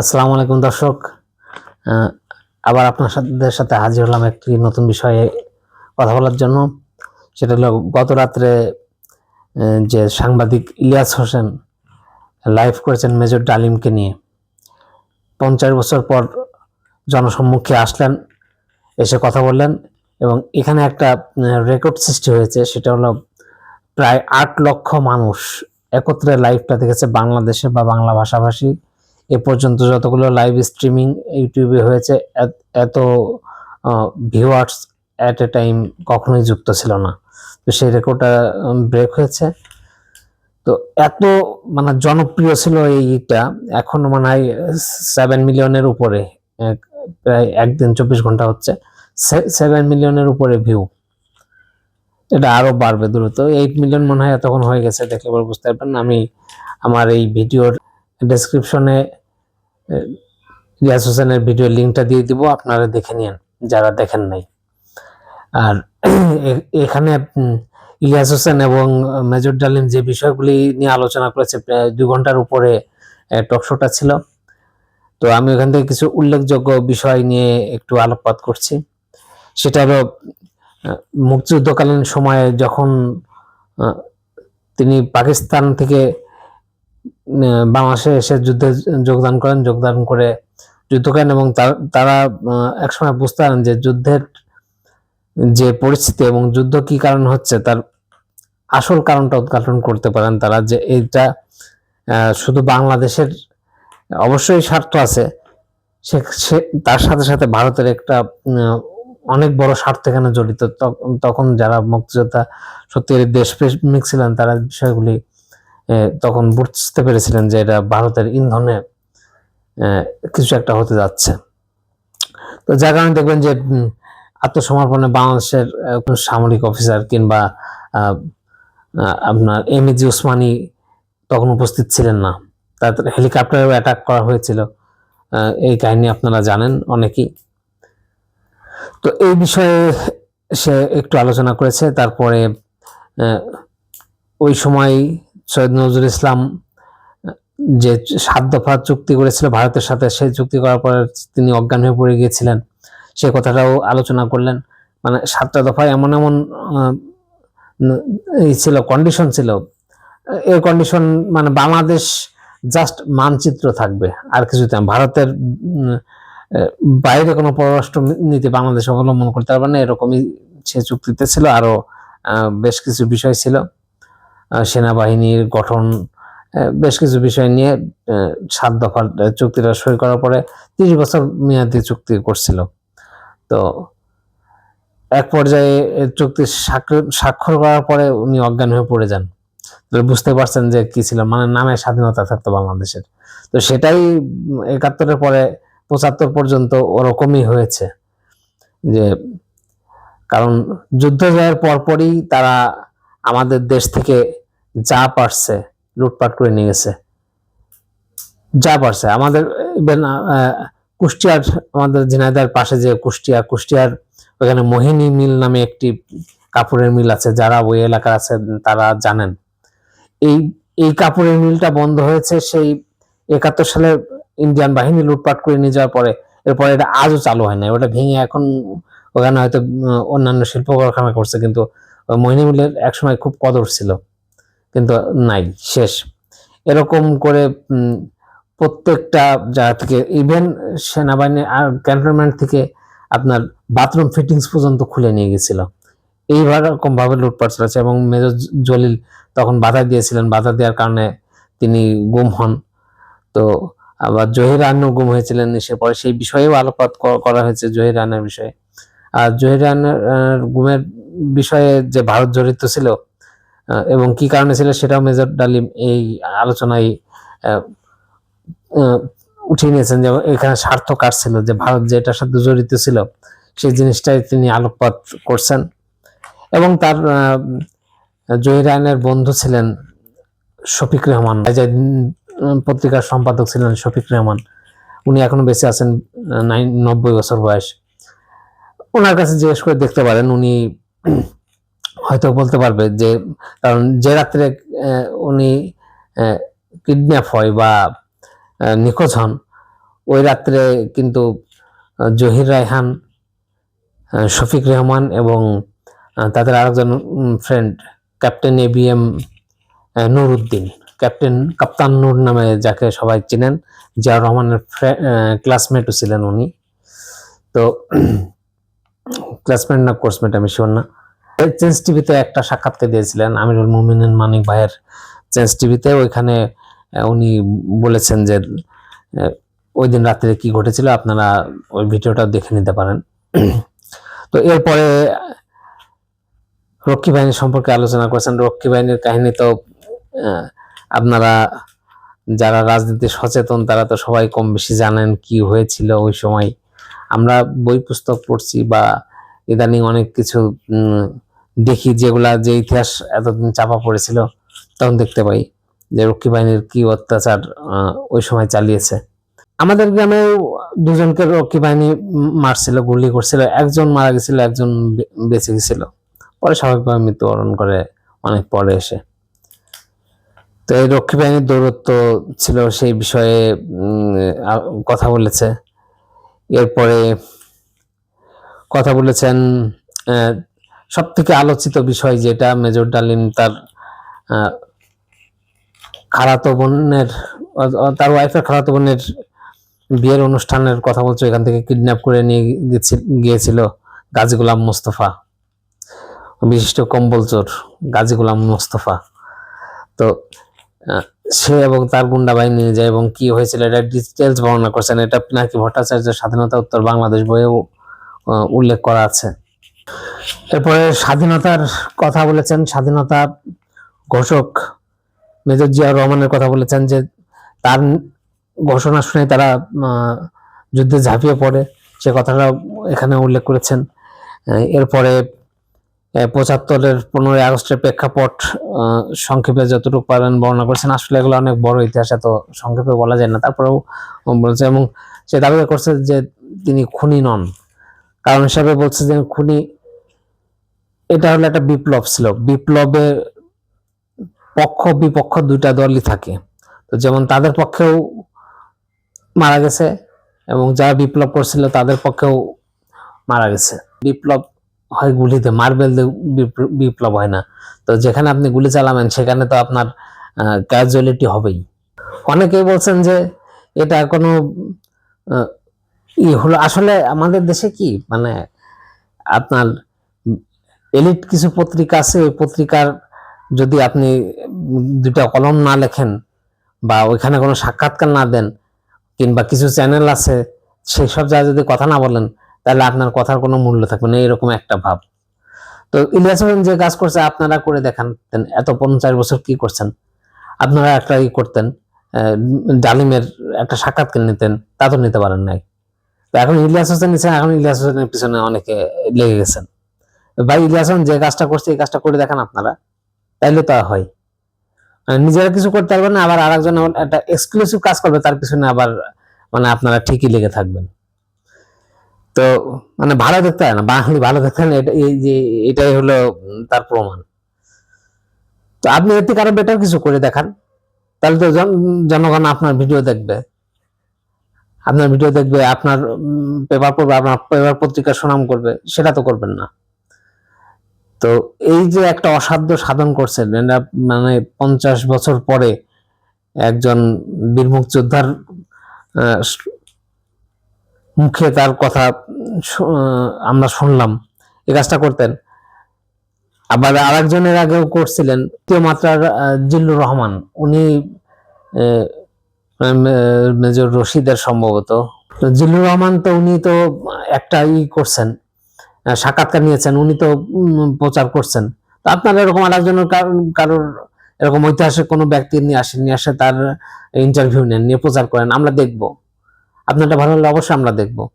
আসসালামু আলাইকুম দর্শক। আবার আপনাদের সাথে হাজির হলাম একটি নতুন বিষয়ে কথা বলার জন্য। সেটা হলো গত রাত্রে যে সাংবাদিক ইলিয়াস হোসেন লাইভ করেছেন মেজর ডালিমকে নিয়ে। পঞ্চাশ বছর পর জনসম্মুখে আসলেন, এসে কথা বললেন এবং এখানে একটা রেকর্ড সৃষ্টি হয়েছে, সেটা হলো প্রায় আট লক্ষ মানুষ একত্রে লাইভটা দেখেছে বাংলাদেশে বা বাংলা ভাষাভাষী। এ পর্যন্ত যতগুলো লাইভ স্ট্রিমিং ইউটিউবে হয়েছে, এত- ভিউয়ার্স অ্যাট এ টাইম কখনোই যুক্ত ছিল না। তো সেই রেকর্ডটা ব্রেক হয়েছে। তো এত মানে জনপ্রিয় ছিল এইটা এখন মনে হয় সেভেন মিলিয়নের উপরে প্রায় একদিন চব্বিশ ঘণ্টা হচ্ছে সেভেন মিলিয়নের উপরে ভিউ এটা আরও বাড়বে দ্রুত। এইট মিলিয়ন মনে হয় এতক্ষণ হয়ে গেছে দেখলে বুঝতে পারবেন। আমি আমার এই ভিডিওর ডেসক্রিপশনে রিয়াজ হোসেনের ভিডিও লিঙ্কটা দিয়ে দিব, আপনারা দেখে নিন যারা দেখেন নাই। আর এখানে ইলিয়াস হোসেন এবং মেজর ডালিম যে বিষয়গুলি নিয়ে আলোচনা করেছে, প্রায় দুই ঘণ্টার উপরে টক শোটা ছিল। তো আমি ওখান থেকে কিছু উল্লেখযোগ্য বিষয় নিয়ে একটু আলোকপাত করছি। সেটা হলো মুক্তিযুদ্ধকালীন সময়ে যখন তিনি পাকিস্তান থেকে বাংলাদেশে এসে যুদ্ধে যোগদান করেন যোগদান করে যুদ্ধ করেন এবং তার- একসময় বুঝতে পারেন যে যুদ্ধের যে পরিস্থিতি এবং যুদ্ধ কি কারণ হচ্ছে তার আসল কারণটা উদ্ঘাটন করতে পারেন তারা যে আহ, শুধু বাংলাদেশের অবশ্যই স্বার্থ আছে সে তার সাথে সাথে ভারতের একটা অনেক বড় স্বার্থ এখানে জড়িত। তখ- তখন যারা মুক্তিযোদ্ধা সত্যি দেশপ্রেমিক ছিলেন তারা বিষয়গুলি তখন বুঝতে পেরেছিলেন যে এটা ভারতের ইন্ধনে কিছু একটা হতে যাচ্ছে। তো যার কারণে দেখবেন যে আত্মসমর্পণে বাংলাদেশের কোনো সামরিক অফিসার কিংবা আপনার এম জি উসমানী তখন উপস্থিত ছিলেন না। তার হেলিকপ্টারেও অ্যাটাক করা হয়েছিল। এই কাহিনী আপনারা জানেন অনেকেই। তো এই বিষয়ে সে একটু আলোচনা করেছে। তারপরে ওই সময় সৈয়দ নজরুল ইসলাম যে সাত দফা চুক্তি করেছিল ভারতের সাথে সেই চুক্তি করার পরে তিনি অজ্ঞান হয়ে পড়ে গিয়েছিলেন। সে কথাটাও আলোচনা করলেন। মানে সাতটা দফায় এমন এমন ছিল কন্ডিশন ছিল। এই কন্ডিশন মানে বাংলাদেশ জাস্ট মানচিত্র থাকবে আর কিছুতে না। ভারতের বাইরে কোনো পররাষ্ট্র নীতি বাংলাদেশ অবলম্বন করতে পারবে না। এরকমই সে চুক্তিতে ছিল। আরও আহ, বেশ কিছু বিষয় ছিল। সেনাবাহিনীর গঠন বেশ কিছু বিষয় নিয়ে সাত দফার চুক্তিটা সই করার পরে তিরিশ বছর মেয়াদি চুক্তি করছিল। তো এক পর্যায়ে চুক্তি স্বাক্ষর করার পরে উনি অজ্ঞান হয়ে পড়ে যান। বুঝতে পারছেন যে কি ছিল মানে নামে স্বাধীনতা থাকতো বাংলাদেশের। তো সেটাই একাত্তরের পরে পঁচাত্তর পর্যন্ত ওরকমই হয়েছে যে, কারণ যুদ্ধ জয়ের পরপরই তারা আমাদের দেশ থেকে যা পারছে, লুটপাট করে নিয়ে গেছে। যা পারছে। আমাদের ইভেন কুষ্টিয়ার, আমাদের ঝিনাইদার পাশে যে কুষ্টিয়া, কুষ্টিয়ার ওখানে মোহিনী মিল নামে একটি কাপড়ের মিল আছে, যারা ওই এলাকার আছে, তারা জানেন। এই এই কাপড়ের মিলটা বন্ধ হয়েছে সেই একাত্তর সালে ইন্ডিয়ান বাহিনী লুটপাট করে নিয়ে যাওয়ার পরে। এরপরে এটা আজও চালু হয় না ওটা ভেঙে এখন ওখানে হয়তো অন্যান্য শিল্প কারখানা করছে, কিন্তু, মোহিনী মিলের একসময় খুব কদর ছিল। কিন্তু নাই, শেষ। এরকম করে প্রত্যেকটা জায়গা থেকে ইভেন সেনাবাহিনী ক্যান্টনমেন্ট থেকে আপনার বাথরুম ফিটিংস পর্যন্ত খুলে নিয়ে গেছিল। এইরকম ভাবে লুটপাট চলেছে এবং মেজর জলিল তখন বাধা দিয়েছিলেন। বাধা দেওয়ার কারণে তিনি গুম হন। তো আবার জহির রানও গুম হয়েছিলেন সে পরে। সেই বিষয়েও আলোকপাত করা হয়েছে জহির রানের বিষয়ে। আর জহির রানের গুমের বিষয়ে যে ভারত জড়িত ছিল এবং কি কারণে ছিল সেটাও মেজর ডালিম এই আলোচনায় উঠিয়ে নিয়েছেন যে এখানে স্বার্থ কার ছিল যে ভারত যেটার সাথে জড়িত ছিল সেই জিনিসটাই তিনি আলোকপাত করছেন। এবং তার আহ, জহির রায়নের বন্ধু ছিলেন শফিক রহমান পত্রিকার সম্পাদক ছিলেন শফিক রহমান। উনি এখনও বেঁচে আছেন নব্বই বছর বয়স। ওনার কাছে জিজ্ঞেস করে দেখতে পারেন উনি হয়তো বলতে পারবে যে, কারণ যে রাত্রে উনি কিডন্যাপ হয় বা নিখোঁজ হন, ওই রাত্রে কিন্তু জহির রায়হান শফিক রহমান এবং তাদের আরেকজন friend captain A B M Nuruddin captain কাপ্তান নূর নামে যাকে সবাই চিনেন, জিয়াউর রহমানের ক্লাসমেটও ছিলেন উনি। তো ক্লাসমেট না কোর্সমেট আমি শিওর না। চেঞ্জ টিভিতে একটা সাক্ষাৎকার দিয়েছিলেন আমিরুল মুমিনিন মানিক ভাইয়ের চেঞ্জ টিভিতে ওইখানে উনি বলেছেন যে ওই দিন রাত্রে কি ঘটেছিল আপনারা ওই ভিডিওটা দেখে নিতে পারেন। তো এরপরে, রক্ষী বাহিনী সম্পর্কে আলোচনা করেছেন। রক্ষী বাহিনীর কাহিনী তো আপনারা যারা রাজনীতি সচেতন, তারা তো সবাই কম বেশি জানেন কি হয়েছিল ওই সময়। আমরা বই পুস্তক পড়ছি বা ইদানিং অনেক কিছু দেখি যেগুলা যে ইতিহাস এতদিন চাপা পড়েছিল, তখন দেখতে পাই যে রক্ষী বাহিনীর কি অত্যাচার ওই সময় চালিয়েছে। আমাদের গ্রামেও দুজনকে রক্ষী বাহিনী মারছিল, গুলি করছিল, একজন মারা গেছিল, একজন বেঁচে গেছিল। পরে স্বাভাবিকভাবে মৃত্যুবরণ করে অনেক পরে এসে। তো এই রক্ষী বাহিনীর দৌরত্ব ছিল সেই বিষয়ে কথা বলেছে। এরপরে কথা বলেছেন সব থেকে আলোচিত বিষয় যেটা মেজর ডালিম তার খালাতো বোনের, তার ওয়াইফের খালাতো বোনের বিয়ের অনুষ্ঠানের কথা বলছো, এখান থেকে কিডন্যাপ করে নিয়ে গিয়েছিল গাজী গোলাম মোস্তফা। বিশিষ্ট কম্বল চোর গাজী গোলাম মোস্তফা। তো সে এবং তার গুন্ডা বাহিনী নিয়ে যায় এবং কি হয়েছিল এটা ডিটেলস বর্ণনা করছেন। এটা পিনাকি ভট্টাচার্যের স্বাধীনতা উত্তর বাংলাদেশ বইয়েও উল্লেখ করা আছে। এরপরে স্বাধীনতার কথা বলেছেন, স্বাধীনতা ঘোষক মেজর জিয়াউর রহমানের কথা বলেছেন যে তার ঘোষণা শুনে তারা যুদ্ধে ঝাঁপিয়ে পড়ে। সে কথাটা এখানে উল্লেখ করেছেন। এরপরে পঁচাত্তরের পনেরোই আগস্টের প্রেক্ষাপট সংক্ষেপে যতটুকু পারেন বর্ণনা করেছেন। আসলে এগুলো অনেক বড় ইতিহাস, এত সংক্ষেপে বলা যায় না। তারপরেও বলেছে এবং সে দাবি করছে যে তিনি খুনি নন। কারণ হিসাবে বলছে যে খুনি, এটা হলো একটা বিপ্লব ছিল। বিপ্লবে পক্ষ, বিপক্ষ দুইটা দলই থাকে। তো যেমন তাদের পক্ষেও মারা গেছে এবং যারা বিপ্লব করছিল তাদের পক্ষেও মারা গেছে। বিপ্লব হয় গুলিতে মার্বেল বিপ্লব হয় না। তো যেখানে আপনি গুলি চালাবেন, সেখানে তো আপনার ক্যাজুয়ালিটি হবেই। অনেকেই বলছেন যে এটা কোনো ই হলো, আসলে আমাদের দেশে কি মানে আপনার এলিট কিছু পত্রিকা আছে, ওই পত্রিকার যদি আপনি দুটা কলম না লেখেন বা ওইখানে কোনো সাক্ষাৎকার না দেন কিংবা কিছু চ্যানেল আছে সেই সব জায়গায় যদি কথা না বলেন, তাহলে আপনার কথার কোনো মূল্য থাকবে না, এরকম একটা ভাব। তো ইলিয়াস হোসেন যে কাজ করছে, আপনারা করে দেখান এত পঞ্চাশ বছর কি করছেন? আপনারা একটা ই করতেন ডালিমের একটা সাক্ষাৎকার নিতেন, তা তো নিতে পারেন নাই। তো এখন ইলিয়াস হোসেন নিচ্ছেন এখন ইলিয়াস হোসেনের পিছনে অনেকে লেগে গেছেন। ভাই, ইলিয়াস হোসেন যে কাজটা করছে, এই কাজটা করে দেখান আপনারা। তাইলে তো হয়। মানে নিজেরা কিছু করতে পারবেন না, আবার আরেকজন একটা এক্সক্লুসিভ কাজ করবে, তার পিছনে আবার মানে আপনারা ঠিকই লেগে থাকবেন। তো মানে ভালো দেখতে হয় না, বাঙালি ভালো দেখতে হয় না, এটা এই যে এটাই হলো তার প্রমাণ। তো আপনি এর থেকে আরও বেটার কিছু করে দেখান। তাহলে তো জন- জনগণ আপনার ভিডিও দেখবে। আপনার ভিডিও দেখবে আপনার পেপার পড়বে আপনার পেপার পত্রিকা সুনাম করবে সেটা তো করবেন না। তো এই যে একটা অসাধ্য সাধন করছেন এটা মানে পঞ্চাশ বছর পরে একজন বীর মুক্তিযোদ্ধার আহ, স- মুখে তার কথা আমরা শুনলাম এই কাজটা করতেন। আবার আরেকজনের আগেও করছিলেন তৃতীয় মাত্রার জিল্লুর রহমান। উনি মেজর রশিদের সম্ভবত। জিল্লুর রহমান তো উনি তো একটা ই করছেন সাক্ষাৎকার নিয়েছেন, উনি তো প্রচার করছেন। তো আপনার এরকম আরেকজনের কার- কারোর এরকম ঐতিহাসিক কোনো ব্যক্তি নিয়ে আসেন নিয়ে আসে, তার ইন্টারভিউ নেন, নিয়ে প্রচার করেন, আমরা দেখব। আপনারটা ভালো হলে অবশ্যই আমরা দেখব।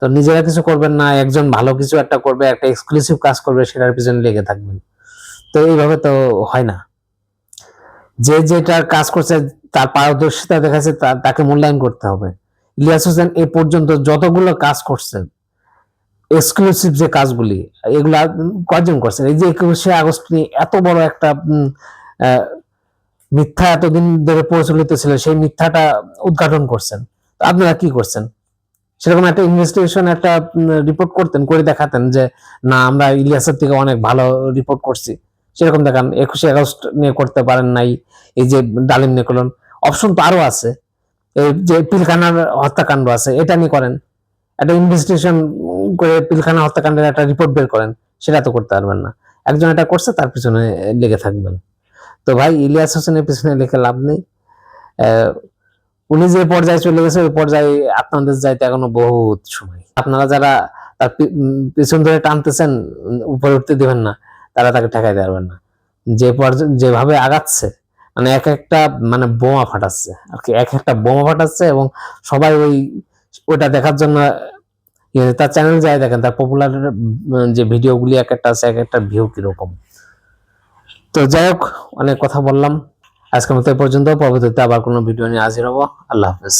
তো নিজেরা কিছু করবেন না, একজন ভালো কিছু একটা করবে, একটা এক্সক্লুসিভ কাজ করবে, সেটার পিছনে লেগে থাকবেন। তো এইভাবে তো হয় না। যে যেটার কাজ করছে তার পারদর্শিতা দেখাচ্ছে তাকে মূল্যায়ন করতে হবে। ইলিয়াস হোসেন এ পর্যন্ত যতগুলো কাজ করছেন এক্সক্লুসিভ যে কাজগুলি, এগুলা কয়জন করছেন? এই যে একুশে আগস্ট নিয়ে এত বড় একটা মিথ্যা এতদিন ধরে প্রচলিত ছিল, সেই মিথ্যাটা উদ্ঘাটন করছেন। আপনারা কি করছেন? সেরকম একটা ইনভেস্টিগেশন একটা রিপোর্ট করতেন, করে দেখাতেন যে, না, আমরা ইলিয়াসের থেকে অনেক ভালো রিপোর্ট করছি। সেরকম দেখান, একুশে আগস্ট নিয়ে করতে পারেন নাই এই যে ডালিম নিকলন। অপশন তো আরও আছে। যে পিলখানার হত্যাকাণ্ড আছে, এটা নিয়ে করেন। একটা ইনভেস্টিগেশন করে পিলখানা হত্যাকাণ্ডের একটা রিপোর্ট বের করেন, সেটা তো করতে পারবেন না। একজন এটা করছে, তার পিছনে লেগে থাকবেন। তো ভাই, ইলিয়াস হোসেনের পিছনে লিখে লাভ নেই। উনি যে পর্যায়ে চলে গেছে, ওই পর্যায়ে আপনাদের যাইতে এখনও বহুত সময়। আপনারা যারা তার পিছন ধরে টানতেছেন উপরে উঠতে দেবেন না, তারা তাকে ঠেকাইতে পারবেন না। যে পর্যায়ে যেভাবে আগাচ্ছে মানে এক একটা মানে বোমা ফাটাচ্ছে। আর কি এক একটা বোমা ফাটাচ্ছে এবং সবাই ওই ওটা দেখার জন্য ইয়ে, তার চ্যানেল যায় দেখেন তার পপুলার যে ভিডিওগুলি এক একটা আছে এক একটা ভিউ কীরকম। তো যাই হোক অনেক কথা বললাম। আজকের মতো পর্যন্ত পরবর্তীতে আবার কোনো ভিডিও নিয়ে হাজির হব। আল্লাহ হাফেজ।